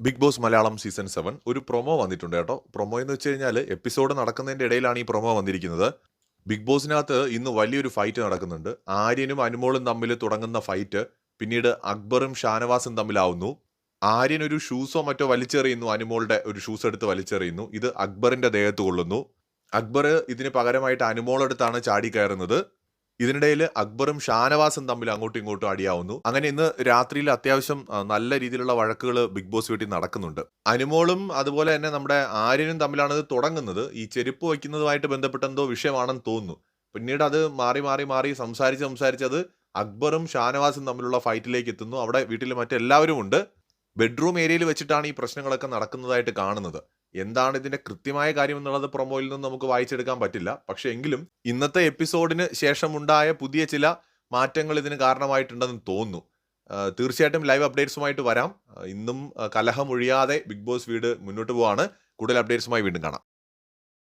Bigg Boss Malayalam season seven ഒരു promo വന്നിട്ടുണ്ട് കേട്ടോ. പ്രൊമോ എന്ന് വെച്ച് കഴിഞ്ഞാൽ എപ്പിസോഡ് നടക്കുന്നതിന്റെ ഇടയിലാണ് ഈ പ്രൊമോ വന്നിരിക്കുന്നത്. ബിഗ് ബോസിനകത്ത് ഇന്ന് വലിയൊരു ഫൈറ്റ് നടക്കുന്നുണ്ട്. ആര്യനും അനുമോളും തമ്മിൽ തുടങ്ങുന്ന ഫൈറ്റ് പിന്നീട് അക്ബറും ഷാനവാസും തമ്മിലാവുന്നു. ആര്യൻ ഒരു ഷൂസോ മറ്റോ വലിച്ചെറിയുന്നു അനുമോളുടെ ഒരു ഷൂസ് എടുത്ത് വലിച്ചെറിയുന്നു. ഇത് അക്ബറിന്റെ ദേഹത്ത് കൊള്ളുന്നു. അക്ബർ ഇതിന് പകരമായിട്ട് അനുമോളെടുത്താണ് ചാടി കയറുന്നത്. ഇതിനിടയിൽ അക്ബറും ഷാനവാസും തമ്മിൽ അങ്ങോട്ടും ഇങ്ങോട്ടും അടിയാവുന്നു. അങ്ങനെ ഇന്ന് രാത്രിയിൽ അത്യാവശ്യം നല്ല രീതിയിലുള്ള വഴക്കുകൾ ബിഗ് ബോസ് വീട്ടിൽ നടക്കുന്നുണ്ട്. അനുമോളും അതുപോലെ തന്നെ നമ്മുടെ ആര്യനും തമ്മിലാണ് ഇത് തുടങ്ങുന്നത്. ഈ ചെരുപ്പ് വയ്ക്കുന്നതുമായിട്ട് ബന്ധപ്പെട്ട എന്തോ വിഷയമാണെന്ന് തോന്നുന്നു. പിന്നീട് അത് മാറി മാറി മാറി സംസാരിച്ച് സംസാരിച്ച് അത് അക്ബറും ഷാനവാസും തമ്മിലുള്ള ഫൈറ്റിലേക്ക് എത്തുന്നു. അവിടെ വീട്ടിൽ മറ്റെല്ലാവരും ഉണ്ട് ബെഡ്റൂം ഏരിയയിൽ വെച്ചിട്ടാണ് ഈ പ്രശ്നങ്ങളൊക്കെ നടക്കുന്നതായിട്ട് കാണുന്നത്. എന്താണ് ഇതിന്റെ കൃത്യമായ കാര്യം എന്നുള്ളത് പ്രൊമോയിൽ നിന്ന് നമുക്ക് വായിച്ചെടുക്കാൻ പറ്റില്ല. പക്ഷെ എങ്കിലും ഇന്നത്തെ എപ്പിസോഡിന് ശേഷമുണ്ടായ പുതിയ ചില മാറ്റങ്ങൾ ഇതിന് കാരണമായിട്ടുണ്ടെന്ന് തോന്നുന്നു. തീർച്ചയായിട്ടും ലൈവ് അപ്ഡേറ്റ്സുമായിട്ട് വരാം. ഇന്നും കലഹം കലഹമൊഴിയാതെ ബിഗ് ബോസ് വീട് മുന്നോട്ട് പോവാണ്. കൂടുതൽ അപ്ഡേറ്റ്സുമായി വീണ്ടും കാണാം.